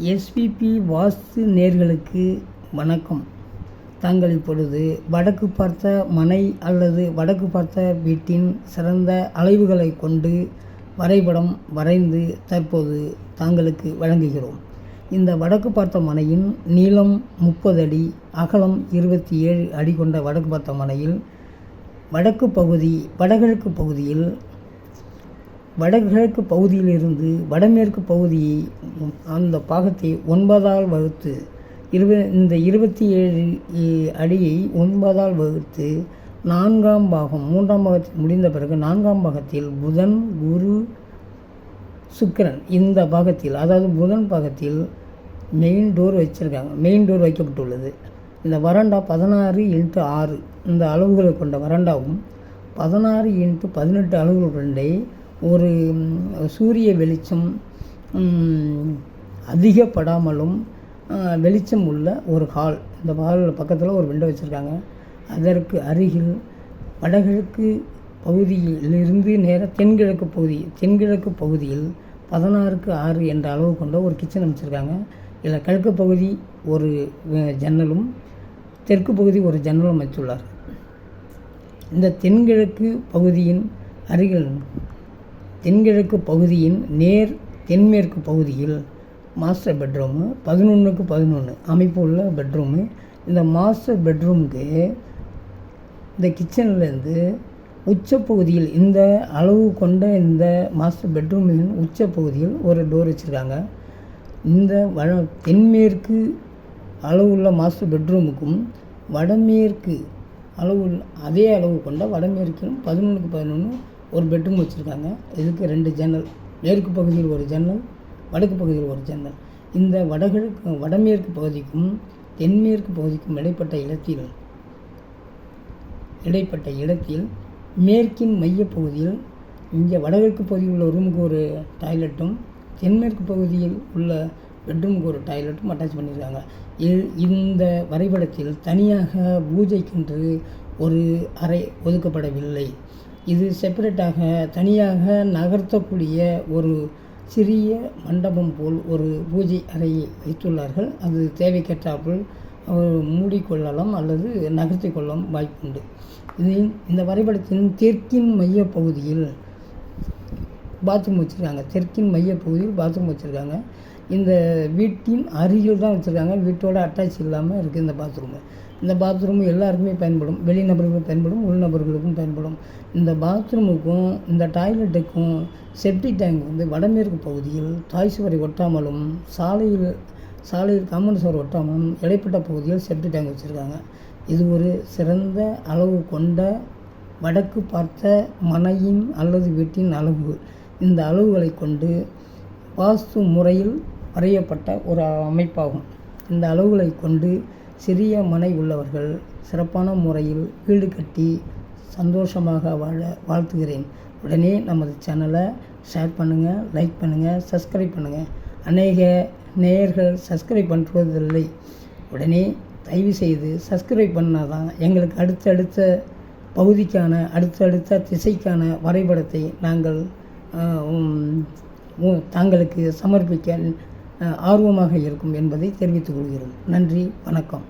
SPB வாஸ்து நேர்களுக்கு வணக்கம். தாங்கள் இப்பொழுது வடக்கு பார்த்த மனை அல்லது வடக்கு பார்த்த வீட்டின் சிறந்த அளவுகளை கொண்டு வரைபடம் வரைந்து தற்போது தாங்களுக்கு வழங்குகிறோம். இந்த வடக்கு பார்த்த மனையின் நீளம் முப்பது அடி அகலம் இருபத்தி ஏழு அடி கொண்ட வடக்கு பார்த்த மனையில் வடக்கு பகுதி வடகிழக்கு பகுதியில் வடகிழக்கு பகுதியிலிருந்து வடமேற்கு பகுதியை அந்த பாகத்தை ஒன்பதால் வகுத்து இருப இந்த இருபத்தி ஏழு அடியை ஒன்பதால் வகுத்து நான்காம் பாகம் மூன்றாம் பாகத்தில் முடிந்த பிறகு நான்காம் பாகத்தில் புதன் குரு சுக்கிரன் இந்த பாகத்தில் அதாவது புதன் பாகத்தில் மெயின் டோர் வச்சுருக்காங்க. மெயின் டோர் வைக்கப்பட்டுள்ளது. இந்த வராண்டா பதினாறு இன்ட்டு ஆறு இந்த அளவுகளை கொண்ட வராண்டாவும் பதினாறு இன்ட்டு பதினெட்டு அளவுகள் கொண்டே ஒரு சூரிய வெளிச்சம் அதிகப்படாமலும் வெளிச்சம் உள்ள ஒரு ஹால். இந்த ஹாலில் பக்கத்தில் ஒரு விண்டோ வச்சுருக்காங்க. அதற்கு அருகில் வடகிழக்கு பகுதியிலிருந்து நேர தென்கிழக்கு பகுதி தென்கிழக்கு பகுதியில் பதினாறுக்கு ஆறு என்ற அளவு கொண்ட ஒரு கிச்சன் அமைச்சிருக்காங்க. இதில் கிழக்கு பகுதி ஒரு ஜன்னலும் தெற்கு பகுதி ஒரு ஜன்னலும் அமைத்துள்ளார். இந்த தென்கிழக்கு பகுதியின் அருகில் தென்கிழக்கு பகுதியின் நேர் தென்மேற்கு பகுதியில் மாஸ்டர் பெட்ரூமு பதினொன்றுக்கு பதினொன்று. அமைப்பு உள்ள பெட்ரூமு. இந்த மாஸ்டர் பெட்ரூமுக்கு இந்த கிச்சன்லேருந்து உச்சப்பகுதியில் இந்த அளவு கொண்ட இந்த மாஸ்டர் பெட்ரூமின் உச்சப்பகுதியில் ஒரு டோர் வச்சுருக்காங்க. இந்த வட தென்மேற்கு அளவுள்ள மாஸ்டர் பெட்ரூமுக்கும் வடமேற்கு அளவு அதே அளவு கொண்ட வடமேற்கிலும் பதினொன்றுக்கு பதினொன்று ஒரு பெட்ரூம் வச்சுருக்காங்க. இதுக்கு ரெண்டு ஜன்னல். மேற்கு பகுதியில் ஒரு ஜன்னல் வடக்கு பகுதியில் ஒரு ஜன்னல். இந்த வடகிழக்கு வடமேற்கு பகுதிக்கும் தென்மேற்கு பகுதிக்கும் இடைப்பட்ட இடத்தில் இடைப்பட்ட இடத்தில் மேற்கின் மையப்பகுதியில் இங்கே வடகிழக்கு பகுதியில் உள்ள ரூமுக்கு ஒரு டாய்லெட்டும் தென்மேற்கு பகுதியில் உள்ள பெட்ரூமுக்கு ஒரு டாய்லெட்டும் அட்டாச் பண்ணியிருக்காங்க இ- இந்த வரைபடத்தில் தனியாக பூஜைக்கென்று ஒரு அறை ஒதுக்கப்படவில்லை. இது செப்பரேட்டாக தனியாக நகர்த்தக்கூடிய ஒரு சிறிய மண்டபம் போல் ஒரு பூஜை அறையை வைத்துள்ளார்கள். அது தேவைக்கேற்றாப்புல் மூடிக்கொள்ளலாம் அல்லது நகர்த்தி கொள்ளலாம் வாய்ப்புண்டு. இது இந்த வரைபடத்தின் தெற்கின் மைய பகுதியில் பாத்ரூம் வச்சுருக்காங்க. தெற்கின் மைய பகுதியில் பாத்ரூம் வச்சுருக்காங்க. இந்த வீட்டின் அருகில் தான் வச்சுருக்காங்க. வீட்டோட அட்டாச் இல்லாமல் இருக்குது இந்த பாத்ரூமு. இந்த பாத்ரூம் எல்லாருக்குமே பயன்படும். வெளிநபர்களுக்கும் பயன்படும் உள்நபர்களுக்கும் பயன்படும். இந்த பாத்ரூமுக்கும் இந்த டாய்லெட்டுக்கும் செப்டிக் டேங்க் வந்து வடமேற்கு பகுதியில் தாய் சுவரை ஒட்டாமலும் சாலையில் சாலையில் காமன் சுவர் ஒட்டாமலும் இடைப்பட்ட பகுதியில் செப்டிக் டேங்க் வச்சுருக்காங்க. இது ஒரு சிறந்த அளவு கொண்ட வடக்கு பார்த்த மனையின் அல்லது வீட்டின் அளவு. இந்த அளவுகளை கொண்டு வாஸ்து முறையில் வரையப்பட்ட ஒரு அமைப்பாகும். இந்த அளவுகளை கொண்டு சிறிய மனை உள்ளவர்கள் சிறப்பான முறையில் வீடு கட்டி சந்தோஷமாக வாழ வாழ்த்துகிறேன். உடனே நமது சேனலை ஷேர் பண்ணுங்கள் லைக் பண்ணுங்கள் சப்ஸ்கிரைப் பண்ணுங்கள் அநேக நேயர்கள் சப்ஸ்கிரைப் பண்ணுவதில்லை உடனே தயவு செய்து சப்ஸ்கிரைப் பண்ணால் தான் எங்களுக்கு அடுத்தடுத்த பகுதிக்கான அடுத்தடுத்த திசைக்கான வரைபடத்தை நாங்கள் தாங்களுக்கு சமர்ப்பிக்க ஆர்வமாக இருக்கும் என்பதை தெரிவித்துக் கொள்கிறோம். நன்றி வணக்கம்.